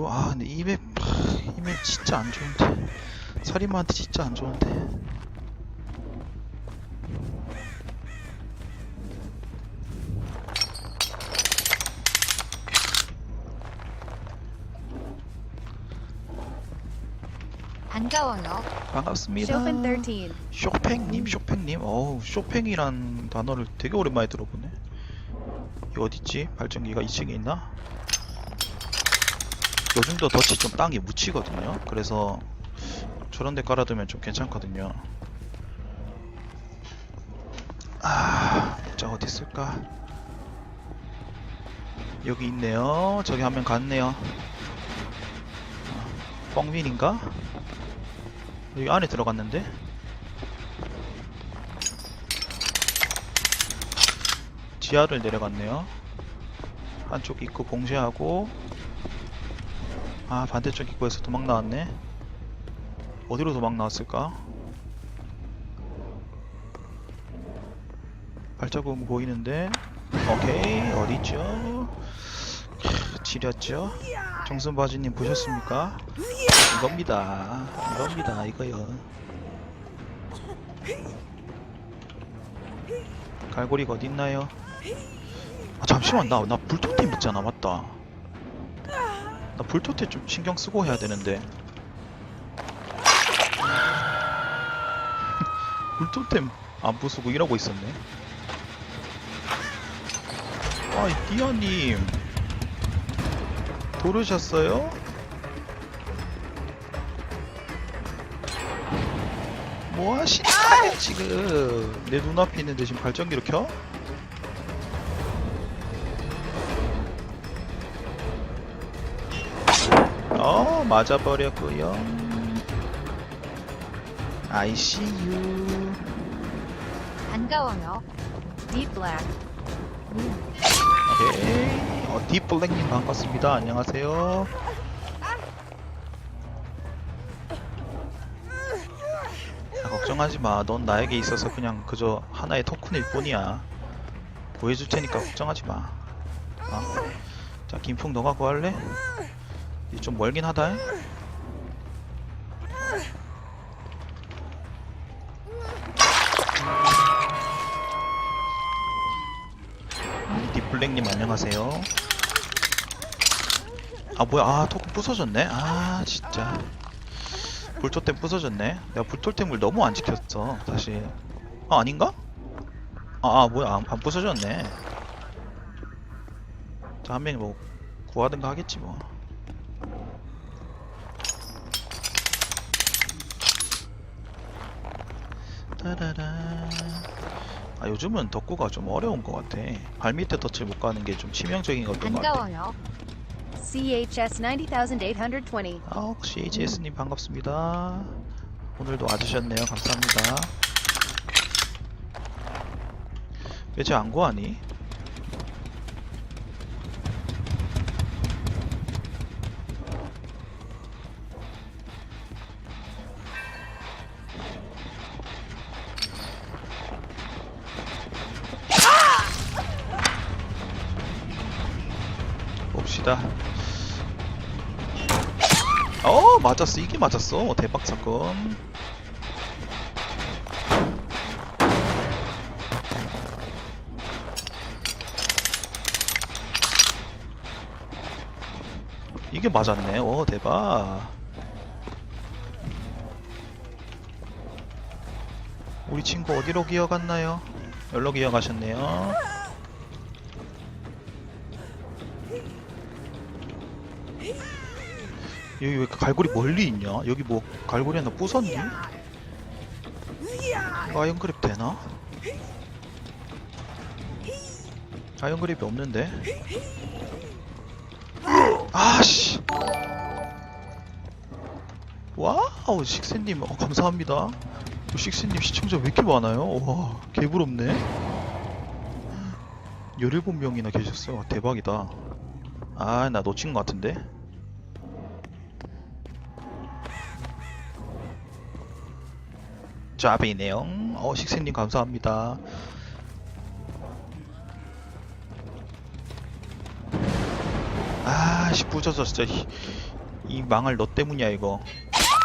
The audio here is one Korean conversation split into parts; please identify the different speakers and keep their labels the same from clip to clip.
Speaker 1: 우, 아 근데 이맵 이맵 진짜 안 좋은데 살인마한테 진짜 안 좋은데
Speaker 2: 반가워요.
Speaker 1: 반갑습니다
Speaker 3: Chopin 13.
Speaker 1: 쇼팽님 쇼팽님 어우 쇼팽이란 단어를 되게 오랜만에 들어보네 이 어딨지? 발전기가 2층에 있나? 요즘도 덫이 좀 땅에 묻히거든요 그래서 저런 데 깔아두면 좀 괜찮거든요 아, 자 어디 있을까? 여기 있네요. 저기 한 명 갔네요. 아, 뻥민인가? 여기 안에 들어갔는데? 지하를 내려갔네요. 한쪽 입구 봉쇄하고 아 반대쪽 입구에서 도망 나왔네. 어디로 도망 나왔을까? 발자국 보이는데 오케이 어디있죠? 지렸죠? 정순바지님 보셨습니까? 이겁니다 이겁니다 이거요 갈고리가 어딨나요? 아 잠시만 나, 나 불토템 있잖아 맞다 나 불토템 좀 신경 쓰고 해야 되는데 불토템 안 부수고 이러고 있었네 아이 띠아님 도르셨어요? 뭐 하시는 거예요 지금 내 눈앞에 있는데 지금 발전기를 켜? 어 맞아버렸고요 I see you
Speaker 2: 반가워요.
Speaker 3: Deep Black.
Speaker 1: 오케이. 어, 딥블랙님 반갑습니다. 안녕하세요. 아, 걱정하지 마. 넌 나에게 있어서 그냥 그저 하나의 토큰일 뿐이야. 구해줄 테니까 걱정하지 마. 어? 자, 김풍 너가 구할래? 이좀 멀긴 하다. 딥블랙님 안녕하세요. 아 뭐야? 아 토큰 부서졌네? 아 진짜. 불토템 부서졌네? 내가 불토템을 너무 안 지켰어 사실 아 아닌가? 아, 아 뭐야? 안, 안 부서졌네. 자한 명이 뭐 구하든가 하겠지 뭐 따라라 아 요즘은 덕구가 좀 어려운 것 같아 발 밑에 덫을 못 가는 게 좀 치명적인 것던 것 같아
Speaker 2: 반가워요.
Speaker 3: CHS 90820.
Speaker 1: 아, 혹시 JS님 반갑습니다. 오늘도 와주셨네요. 감사합니다. 왜 쟤 안 구하니? 봅시다. 어 맞았어. 이게 맞았어. 대박 사건. 이게 맞았네. 오 대박. 우리 친구 어디로 기어갔나요? 여기로 기어가셨네요 여기 왜 갈고리 멀리 있냐? 여기 뭐 갈고리 하나 부쉈니? 아이언 그립 되나? 아이언 그립이 없는데? 아씨! 와우 식세님 어, 감사합니다 어, 식세님 시청자 왜 이렇게 많아요? 와 개부럽네 17명이나 계셨어 대박이다 아 나 놓친 것 같은데 내용 어 식생님 감사합니다. 아씨 부져서 진짜 히- 이 망할 너 때문이야 이거.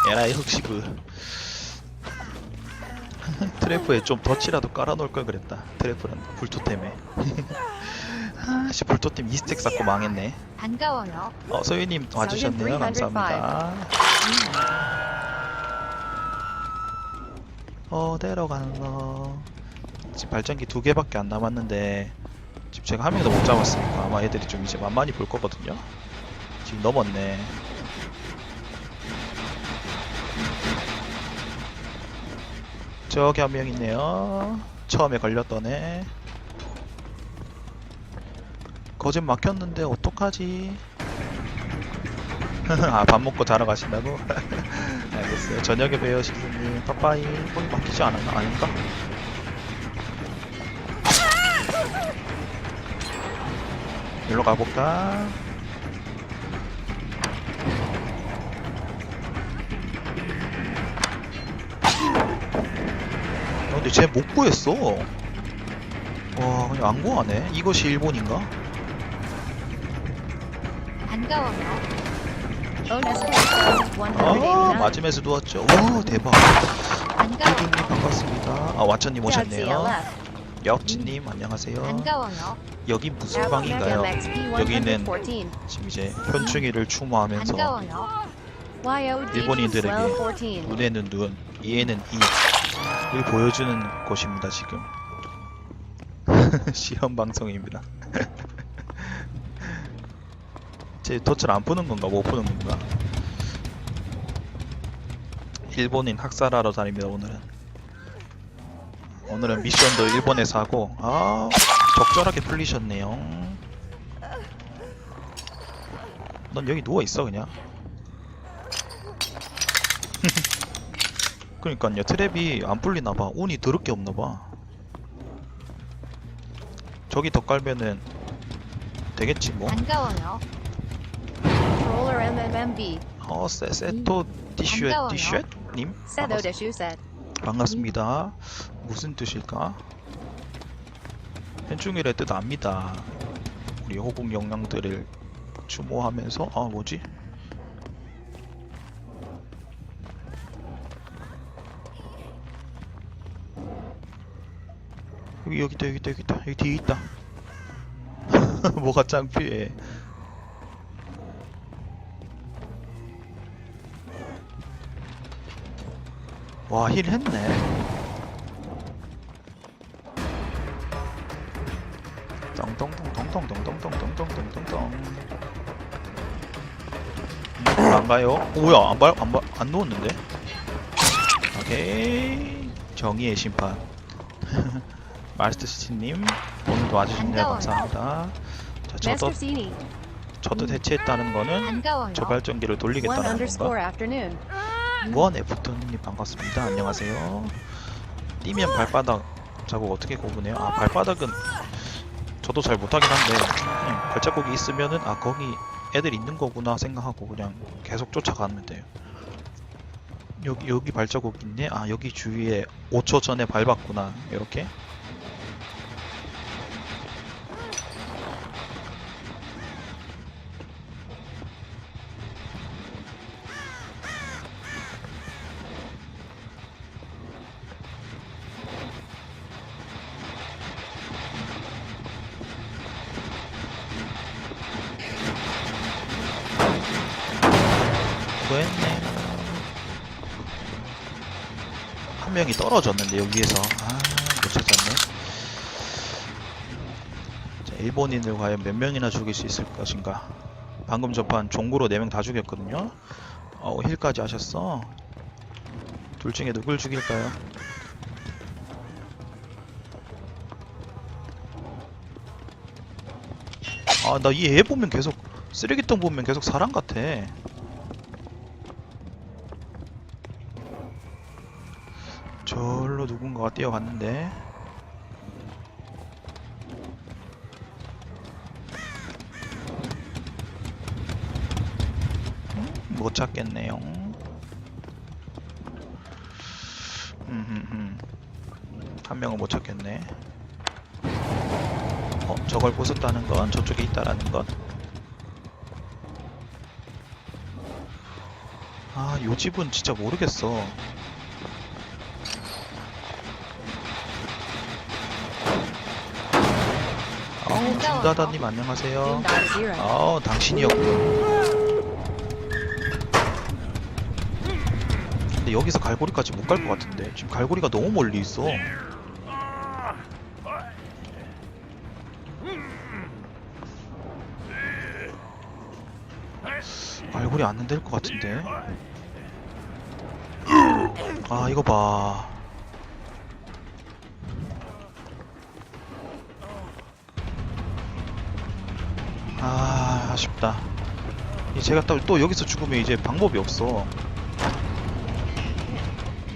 Speaker 1: 에라이 흑시그 트래프에 좀 덫이라도 깔아놓을 걸 그랬다. 트래프는 불토템에. 아씨 불토템 2스택 쌓고 망했네.
Speaker 2: 반가워요.
Speaker 1: 어 소유님 와주셨네요. 감사합니다 어디로 가노 지금 발전기 두 개밖에 안 남았는데 지금 제가 한 명도 못 잡았으니까 아마 애들이 좀 이제 만만히 볼 거거든요. 지금 넘었네. 저기 한 명 있네요. 처음에 걸렸던 애 거짓 막혔는데 어떡하지? 아 밥 먹고 자러 가신다고? 알겠어요 저녁에 봬요 시즈님 빠빠이 거기 막히지 않았나? 아닌가? 일로 가볼까? 어, 근데 쟤 못 구했어. 와, 그냥 안 구하네. 이것이 일본인가?
Speaker 2: 반가워요.
Speaker 1: 아,
Speaker 3: 189.
Speaker 1: 맞으면서 누웠죠. 와, 대박.
Speaker 2: 반가워요.
Speaker 1: 피디님 반갑습니다. 아, 왓천님 오셨네요. 역진님 안녕하세요. 여기 무슨 방인가요? 여기는
Speaker 3: 114.
Speaker 1: 지금 이제 현충일을 추모하면서 일본인들에게
Speaker 3: 1214.
Speaker 1: 눈에는 눈, 이에는 이를 보여주는 곳입니다. 지금 시험 방송입니다. 제 덫을 안 푸는 건가 못 푸는 건가? 일본인 학살하러 다닙니다 오늘은. 오늘은 미션도 일본에서 하고 아 적절하게 풀리셨네요. 넌 여기 누워 있어 그냥. 그러니까요 트랩이 안 풀리나봐 운이 더럽게 없나봐 저기 더 깔면은 되겠지 뭐
Speaker 2: 반가워요.
Speaker 3: Controller MMMB.
Speaker 1: 어, 세, 세토 디슈엣. 디슈엣? 님? 반갑,
Speaker 3: Deshuset.
Speaker 1: 반갑습니다 무슨 뜻일까? 현충일의 뜻 압니다 우리 호국 영양들을 추모하면서 아 뭐지? 여기 여기 있다 여기 있다 여기 있다 여기 뒤에 있다 뭐가 창피해 와 힐 했네 똥똥똥똥똥똥똥똥똥똥똥똥똥 음, 안 가요? 오야 안 봐, 안 봐, 안 누웠는데? 오케이 정의의 심판 마스터 시티님 오늘 도 와주셨네요
Speaker 2: 반가워요.
Speaker 1: 감사합니다 자 저도. 저도 대체했다는 거는
Speaker 2: 반가워요.
Speaker 1: 저 발전기를
Speaker 3: One
Speaker 1: 돌리겠다는 건가? 원 애프터님 반갑습니다. 안녕하세요. 뛰면 발바닥 자국 어떻게 구분해요? 아 발바닥은 저도 잘 못하긴 한데 그냥 발자국이 있으면은 아 거기 애들 있는 거구나 생각하고 그냥 계속 쫓아가면 돼요. 여기 여기 발자국 있네. 아 여기 주위에 5초 전에 밟았구나. 이렇게. 수고했네. 한 명이 떨어졌는데 여기에서 아못 찾았네. 자, 일본인을 과연 몇 명이나 죽일 수 있을 것인가? 방금 접한 종구로 4명 다 죽였거든요. 어 힐까지 하셨어. 둘 중에 누굴 죽일까요? 아나 이 애 보면 계속 쓰레기통 보면 계속 사람 같아. 절로 누군가가 뛰어갔는데 음, 못 찾겠네요. 한 명은 못 찾겠네. 어, 저걸 부쉈다는 건 저쪽에 있다라는 것. 아, 요 집은 진짜 모르겠어. 아우, 김다다님 안녕하세요. 아우, 당신이었군. 근데 여기서 갈고리까지 못 갈 것 같은데. 지금 갈고리가 너무 멀리 있어. 갈고리 안 될 것 같은데. 아, 이거 봐. 아, 아쉽다. 이 제가 또, 또 여기서 죽으면 이제 방법이 없어.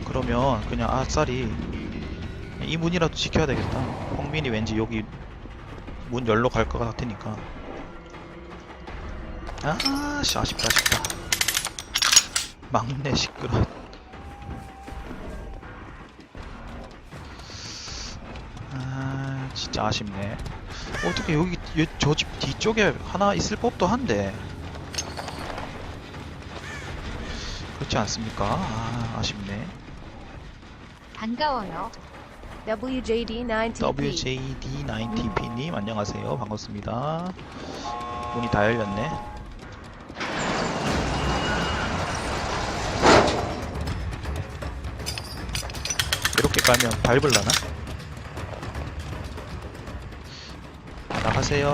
Speaker 1: 그러면 그냥 아싸리 이 문이라도 지켜야 되겠다. 홍민이 왠지 여기 문 열러 갈 것 같으니까. 아, 씨, 아쉽다, 아쉽다. 막내 시끄러. 아, 진짜 아쉽네. 어떻게 여기 저 집 뒤쪽에 하나 있을 법도 한데 그렇지 않습니까? 아, 아쉽네.
Speaker 2: 반가워요.
Speaker 3: WJD9TP.
Speaker 1: WJD9TP님 안녕하세요. 반갑습니다. 문이 다 열렸네. 이렇게 깔면 밟을라나? 나가세요.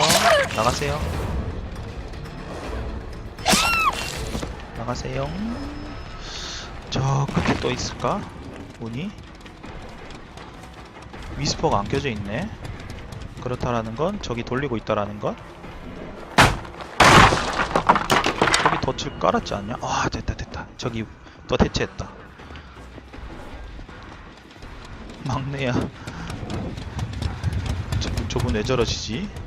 Speaker 1: 나가세요. 나가세요. 저 끝에 또 있을까? 문이? 위스퍼가 안 켜져 있네. 그렇다라는 건 저기 돌리고 있다라는 건 저기 덫을 깔았지 않냐? 아 됐다 됐다. 저기 덫 해체했다. 막내야. 저, 저분 왜 저러시지?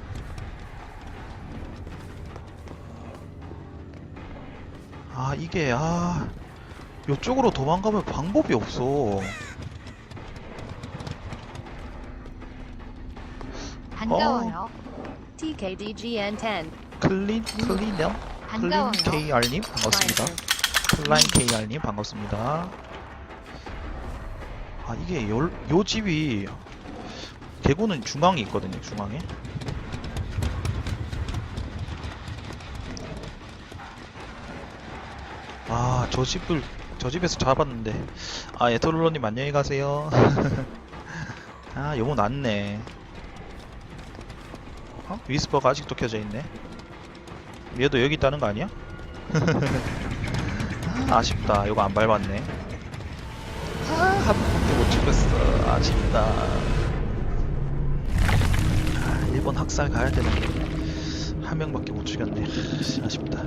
Speaker 1: 아 이게 아 요쪽으로 도망가면 방법이 없어.
Speaker 2: 반가워요.
Speaker 3: TKDGN10.
Speaker 1: 클린 클린형 클린. KR님 반갑습니다. 클라인 KR님 반갑습니다. 아 이게 요, 요 집이 대구는 중앙에 있거든요 중앙에. 아 저 집을 저 집에서 잡았는데 아 에토롤로님 안녕히 가세요. 아 요거 낫네. 어? 위스퍼가 아직도 켜져 있네. 얘도 여기 있다는 거 아니야? 아, 아쉽다. 이거 안 밟았네. 아, 한 번도 못 찍었어. 아쉽다. 아, 일본 학살 가야 되는데 한 명밖에 못 죽였네. 아쉽다.